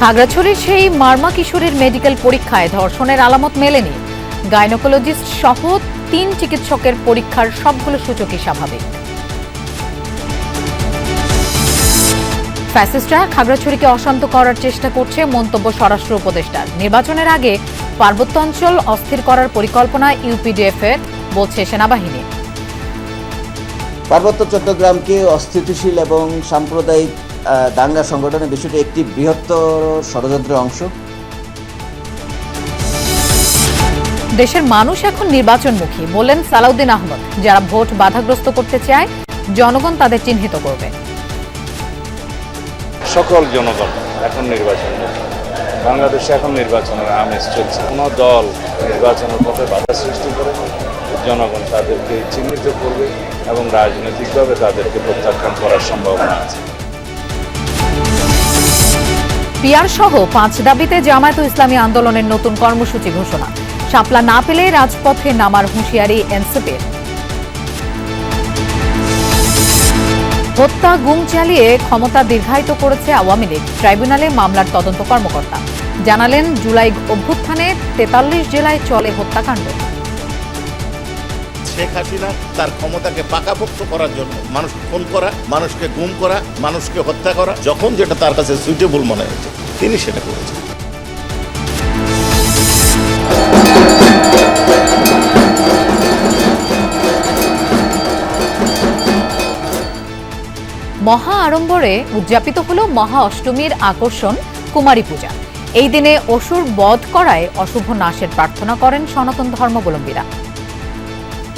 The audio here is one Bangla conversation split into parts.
খাগড়াছড়ির সেই মার্মা কিশোরীর মেডিকেল পরীক্ষায় ধর্ষণের আলামত মেলেনি। গাইনোকোলজিস্ট সহ তিন চিকিৎসকের পরীক্ষার সবগুলো সূচকই স্বাভাবিক। ফ্যাসিস্টরা খাগড়াছড়িকে অশান্ত করার চেষ্টা করছে মন্তব্য স্বরাষ্ট্র উপদেষ্টার। নির্বাচনের আগে পার্বত্য অঞ্চল অস্থির করার পরিকল্পনা ইউপিডিএফ এর, বলছে সেনাবাহিনী। পার্বত্য চট্টগ্রামকে অস্থিতিশীল এবং সাম্প্রদায়িক দাঙ্গা সংগঠনের বিষয়টি একটি বৃহত্তর ষড়যন্ত্রের অংশ। দেশের মানুষ এখন নির্বাচনমুখী বললেন সালাউদ্দিন আহমদ। যারা ভোট বাধাগ্রস্ত করতে চায় জনগণ তাদের চিহ্নিত করবে। সকল জনগণ এখন নির্বাচন বাংলাদেশে এখন নির্বাচনের আমেজ চলছে। কোনো দল নির্বাচনের পথে বাধা সৃষ্টি করে জনগণ তাদেরকে চিহ্নিত করবে এবং রাজনৈতিকভাবে তাদেরকে প্রত্যাখ্যান করার সম্ভাবনা আছে। পিয়ার সহ পাঁচ দাবিতে জামায়াত ইসলামী আন্দোলনের নতুন কর্মসূচি ঘোষণা। শাপলা না পেলে রাজপথে নামার হুঁশিয়ারি এনসিপির হত্যা, গুম চালিয়ে ক্ষমতা দীর্ঘায়িত করেছে আওয়ামী লীগ। ট্রাইব্যুনালে মামলার তদন্ত কর্মকর্তা। জানালেন, জুলাই অভ্যুত্থানে তেতাল্লিশ জেলায় চলে হত্যাকাণ্ড। শেখ হাসিনা তার ক্ষমতাকে পাকাপোক্ত করার জন্য মানুষ খুন করা, মানুষকে গুম করা, মানুষকে হত্যা করা, যখন যেটা তার কাছে সুইটেবল মনে হয়েছে, তিনি সেটা করেছেন। মহা আড়ম্বরে উদযাপিত হল মহা অষ্টমীর আকর্ষণ, কুমারী পূজা। এই দিনে অসুর বধ করায় অশুভ নাশের প্রার্থনা করেন সনাতন ধর্মাবলম্বীরা।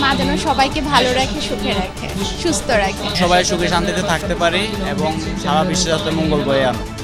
মা যেন সবাইকে ভালো রাখে, সুখে রাখে, সুস্থ রাখে। সবাই সুখে শান্তিতে থাকতে পারে এবং সারা বিশ্বে যাতে মঙ্গল বয়ে আনে